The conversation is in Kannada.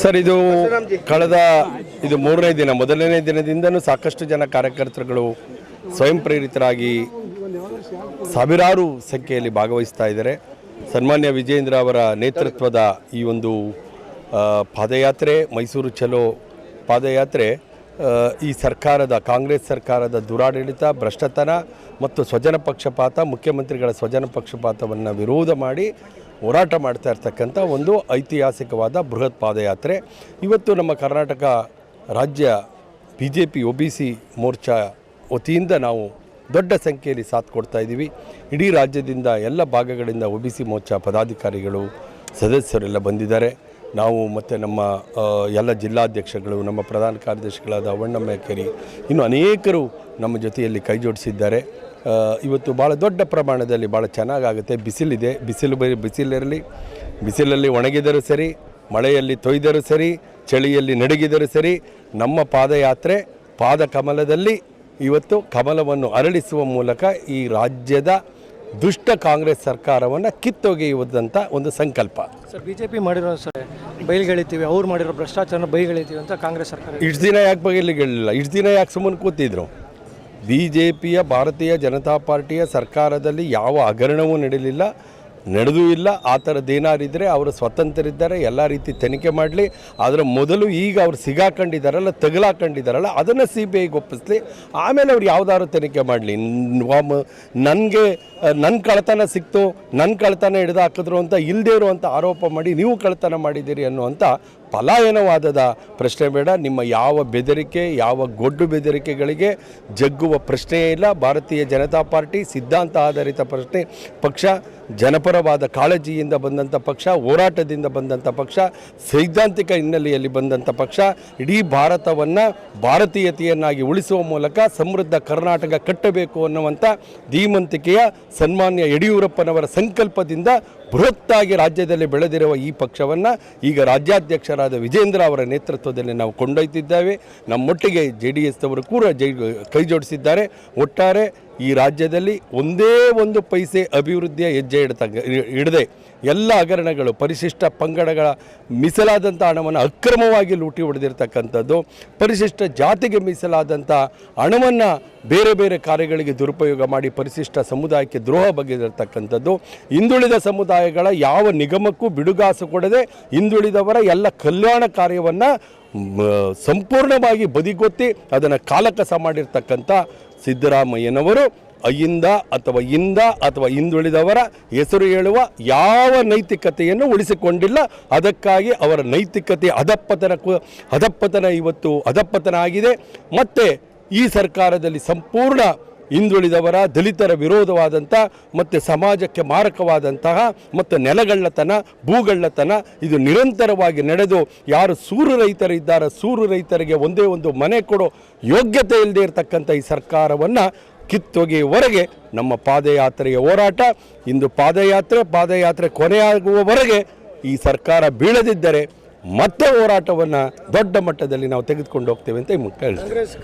ಸರ್ ಇದು ಕಳೆದ ಇದು ಮೂರನೇ ದಿನ ಮೊದಲನೇ ದಿನದಿಂದನೂ ಸಾಕಷ್ಟು ಜನ ಕಾರ್ಯಕರ್ತರುಗಳು ಸ್ವಯಂ ಪ್ರೇರಿತರಾಗಿ ಸಾವಿರಾರು ಸಂಖ್ಯೆಯಲ್ಲಿ ಭಾಗವಹಿಸ್ತಾ ಇದ್ದಾರೆ. ಸನ್ಮಾನ್ಯ ವಿಜೇಂದ್ರ ಅವರ ನೇತೃತ್ವದ ಈ ಒಂದು ಪಾದಯಾತ್ರೆ ಮೈಸೂರು ಚಲೋ ಪಾದಯಾತ್ರೆ ಈ ಸರ್ಕಾರದ ಕಾಂಗ್ರೆಸ್ ಸರ್ಕಾರದ ದುರಾಡಳಿತ ಭ್ರಷ್ಟತನ ಮತ್ತು ಸ್ವಜನ ಪಕ್ಷಪಾತ ಮುಖ್ಯಮಂತ್ರಿಗಳ ಸ್ವಜನ ಪಕ್ಷಪಾತವನ್ನು ವಿರೋಧ ಮಾಡಿ ಹೋರಾಟ ಮಾಡ್ತಾ ಇರ್ತಕ್ಕಂಥ ಒಂದು ಐತಿಹಾಸಿಕವಾದ ಬೃಹತ್ ಪಾದಯಾತ್ರೆ. ಇವತ್ತು ನಮ್ಮ ಕರ್ನಾಟಕ ರಾಜ್ಯ B J P O B C morcha ವತಿಯಿಂದ ನಾವು ದೊಡ್ಡ ಸಂಖ್ಯೆಯಲ್ಲಿ ಸಾಥ್ ಕೊಡ್ತಾ ಇದ್ದೀವಿ. ಇಡೀ ರಾಜ್ಯದಿಂದ ಎಲ್ಲ ಭಾಗಗಳಿಂದ ಒ ಬಿ ಸಿ ಮೋರ್ಚಾ ಪದಾಧಿಕಾರಿಗಳು ಸದಸ್ಯರೆಲ್ಲ ಬಂದಿದ್ದಾರೆ. ನಾವು ಮತ್ತು ನಮ್ಮ ಎಲ್ಲ ಜಿಲ್ಲಾಧ್ಯಕ್ಷಗಳು ನಮ್ಮ ಪ್ರಧಾನ ಕಾರ್ಯದರ್ಶಿಗಳಾದ ಅವಣ್ಣಮ್ಮ ಇನ್ನು ಅನೇಕರು ನಮ್ಮ ಜೊತೆಯಲ್ಲಿ ಕೈ ಜೋಡಿಸಿದ್ದಾರೆ ಆ, ಇವತ್ತು ಭಾಳ ದೊಡ್ಡ ಪ್ರಮಾಣದಲ್ಲಿ ಭಾಳ ಚೆನ್ನಾಗಾಗುತ್ತೆ. ಬಿಸಿಲಿದೆ. ಬಿಸಿಲು ಬೈ ಬಿಸಿಲಿರಲಿ. ಬಿಸಿಲಲ್ಲಿ ಒಣಗಿದರೂ ಸರಿ ಮಳೆಯಲ್ಲಿ ತೊಯ್ದರೂ ಸರಿ ಚಳಿಯಲ್ಲಿ ನಡುಗಿದರೂ ಸರಿ ನಮ್ಮ ಪಾದಯಾತ್ರೆ ಪಾದ ಕಮಲದಲ್ಲಿ ಇವತ್ತು ಕಮಲವನ್ನು ಅರಳಿಸುವ ಮೂಲಕ ಈ ರಾಜ್ಯದ ದುಷ್ಟ ಕಾಂಗ್ರೆಸ್ ಸರ್ಕಾರವನ್ನು ಕಿತ್ತೊಗೆಯುವುದಂಥ ಒಂದು ಸಂಕಲ್ಪ. ಸರ್ ಬಿ ಜೆ ಪಿ ಮಾಡಿರೋ ಸರ್ ಬೈಲ್ಗೆಳಿತೀವಿ ಅವ್ರು ಮಾಡಿರೋ ಭ್ರಷ್ಟಾಚಾರ ಬಯಲ್ಗೆಳಿತೀವಿ ಅಂತ ಕಾಂಗ್ರೆಸ್ ಸರ್ಕಾರ ಇಷ್ಟು ದಿನ ಯಾಕೆ ಬಗೆಲಿಗಳಿಲ್ಲ ಇಷ್ಟು ದಿನ ಯಾಕೆ ಸುಮ್ಮನೆ ಕೂತಿದ್ರು? ಬಿ ಜೆ ಪಿಯ ಭಾರತೀಯ ಜನತಾ ಪಾರ್ಟಿಯ ಸರ್ಕಾರದಲ್ಲಿ ಯಾವ ಹಗರಣವೂ ನಡೆಯಲಿಲ್ಲ ನಡೆದೂ ಇಲ್ಲ. ಆ ಥರದ್ದೇನಾರಿದ್ದರೆ ಅವರು ಸ್ವತಂತ್ರರಿದ್ದಾರೆ, ಎಲ್ಲ ರೀತಿ ತನಿಖೆ ಮಾಡಲಿ. ಆದರೆ ಮೊದಲು ಈಗ ಅವ್ರು ಸಿಗಾಕೊಂಡಿದ್ದಾರಲ್ಲ, ತಗಲಾಕೊಂಡಿದ್ದಾರಲ್ಲ, ಅದನ್ನು ಸಿ ಬಿ ಐಗೆ ಒಪ್ಪಿಸ್ಲಿ. ಆಮೇಲೆ ಅವ್ರು ಯಾವ್ದಾದ್ರು ತನಿಖೆ ಮಾಡಲಿ. ನನಗೆ ನನ್ನ ಕಳ್ತನ ಸಿಕ್ತು ನನ್ನ ಕಳ್ತನ ಹಿಡಿದು ಹಾಕಿದ್ರು ಅಂತ ಇಲ್ಲದೇ ಇರುವಂಥ ಆರೋಪ ಮಾಡಿ ನೀವು ಕಳ್ತನ ಮಾಡಿದ್ದೀರಿ ಅನ್ನುವಂಥ ಪಲಾಯನವಾದದ ಪ್ರಶ್ನೆ ಬೇಡ. ನಿಮ್ಮ ಯಾವ ಬೆದರಿಕೆ, ಯಾವ ಗೊಡ್ಡು ಬೆದರಿಕೆಗಳಿಗೆ ಜಗ್ಗುವ ಪ್ರಶ್ನೆಯೇ ಇಲ್ಲ. ಭಾರತೀಯ ಜನತಾ ಪಾರ್ಟಿ ಸಿದ್ಧಾಂತ ಆಧಾರಿತ ಪ್ರಶ್ನೆ. ಪಕ್ಷ, ಜನಪರವಾದ ಕಾಳಜಿಯಿಂದ ಬಂದಂಥ ಪಕ್ಷ, ಹೋರಾಟದಿಂದ ಬಂದಂಥ ಪಕ್ಷ, ಸೈದ್ಧಾಂತಿಕ ಹಿನ್ನೆಲೆಯಲ್ಲಿ ಬಂದಂಥ ಪಕ್ಷ, ಇಡೀ ಭಾರತವನ್ನು ಭಾರತೀಯತೆಯನ್ನಾಗಿ ಉಳಿಸುವ ಮೂಲಕ ಸಮೃದ್ಧ ಕರ್ನಾಟಕ ಕಟ್ಟಬೇಕು ಅನ್ನುವಂಥ ಧೀಮಂತಿಕೆಯ ಸನ್ಮಾನ್ಯ ಯಡಿಯೂರಪ್ಪನವರ ಸಂಕಲ್ಪದಿಂದ ಬೃಹತ್ತಾಗಿ ರಾಜ್ಯದಲ್ಲಿ ಬೆಳೆದಿರುವ ಈ ಪಕ್ಷವನ್ನು ಈಗ ರಾಜ್ಯಾಧ್ಯಕ್ಷರಾದ ವಿಜೇಂದ್ರ ಅವರ ನೇತೃತ್ವದಲ್ಲಿ ನಾವು ಕೊಂಡೊಯ್ತಿದ್ದೇವೆ. ನಮ್ಮೊಟ್ಟಿಗೆ ಜೆ ಡಿ ಎಸ್ನವರು ಕೂಡ ಜೈ, ಕೈ ಜೋಡಿಸಿದ್ದಾರೆ. ಒಟ್ಟಾರೆ ಈ ರಾಜ್ಯದಲ್ಲಿ ಒಂದೇ ಒಂದು ಪೈಸೆ ಅಭಿವೃದ್ಧಿಯ ಹೆಜ್ಜೆ ಇಡ್ತ ಇಡದೆ ಎಲ್ಲ ಹಗರಣಗಳು, ಪರಿಶಿಷ್ಟ ಪಂಗಡಗಳ ಮೀಸಲಾದಂಥ ಹಣವನ್ನು ಅಕ್ರಮವಾಗಿ ಲೂಟಿ ಹೊಡೆದಿರ್ತಕ್ಕಂಥದ್ದು, ಪರಿಶಿಷ್ಟ ಜಾತಿಗೆ ಮೀಸಲಾದಂಥ ಹಣವನ್ನು ಬೇರೆ ಬೇರೆ ಕಾರ್ಯಗಳಿಗೆ ದುರುಪಯೋಗ ಮಾಡಿ ಪರಿಶಿಷ್ಟ ಸಮುದಾಯಕ್ಕೆ ದ್ರೋಹ ಬಗೆದಿರ್ತಕ್ಕಂಥದ್ದು, ಹಿಂದುಳಿದ ಸಮುದಾಯಗಳ ಯಾವ ನಿಗಮಕ್ಕೂ ಬಿಡುಗಾಸು ಕೊಡದೆ ಹಿಂದುಳಿದವರ ಎಲ್ಲ ಕಲ್ಯಾಣ ಕಾರ್ಯವನ್ನು ಸಂಪೂರ್ಣವಾಗಿ ಬದಿಗೊತ್ತಿ ಅದನ್ನು ಕಾಲಕಸ ಮಾಡಿರ್ತಕ್ಕಂಥ ಸಿದ್ದರಾಮಯ್ಯನವರು ಅಯ್ಯಿಂದ ಅಥವಾ ಇಂದ ಅಥವಾ ಹಿಂದುಳಿದವರ ಹೆಸರು ಹೇಳುವ ಯಾವ ನೈತಿಕತೆಯನ್ನು ಉಳಿಸಿಕೊಂಡಿಲ್ಲ, ಅದಕ್ಕಾಗಿ ಅವರ ನೈತಿಕತೆ ಅದಪ್ಪತನ ಅಧಪ್ಪತನ ಇವತ್ತು ಅಧಪ್ಪತನ ಆಗಿದೆ. ಮತ್ತು ಈ ಸರ್ಕಾರದಲ್ಲಿ ಸಂಪೂರ್ಣ ಹಿಂದುಳಿದವರ ದಲಿತರ ವಿರೋಧವಾದಂಥ ಮತ್ತು ಸಮಾಜಕ್ಕೆ ಮಾರಕವಾದಂತಹ ಮತ್ತು ನೆಲಗಳ್ಳತನ, ಭೂಗಳ್ಳತನ ಇದು ನಿರಂತರವಾಗಿ ನಡೆದು ಯಾರು ಸೂರು ರೈತರಿದ್ದಾರೆ ಸೂರು ರೈತರಿಗೆ ಒಂದೇ ಒಂದು ಮನೆ ಕೊಡೋ ಯೋಗ್ಯತೆ ಇಲ್ಲದೆ ಇರತಕ್ಕಂಥ ಈ ಸರ್ಕಾರವನ್ನು ಕಿತ್ತೊಗೆಯುವವರೆಗೆ ನಮ್ಮ ಪಾದಯಾತ್ರೆಯ ಹೋರಾಟ, ಇಂದು ಪಾದಯಾತ್ರೆ ಪಾದಯಾತ್ರೆ ಕೊನೆಯಾಗುವವರೆಗೆ ಈ ಸರ್ಕಾರ ಬೀಳದಿದ್ದರೆ ಮತ್ತೆ ಹೋರಾಟವನ್ನು ದೊಡ್ಡ ಮಟ್ಟದಲ್ಲಿ ನಾವು ತೆಗೆದುಕೊಂಡು ಹೋಗ್ತೇವೆ ಅಂತ ಈ ಮುಖ್ಯ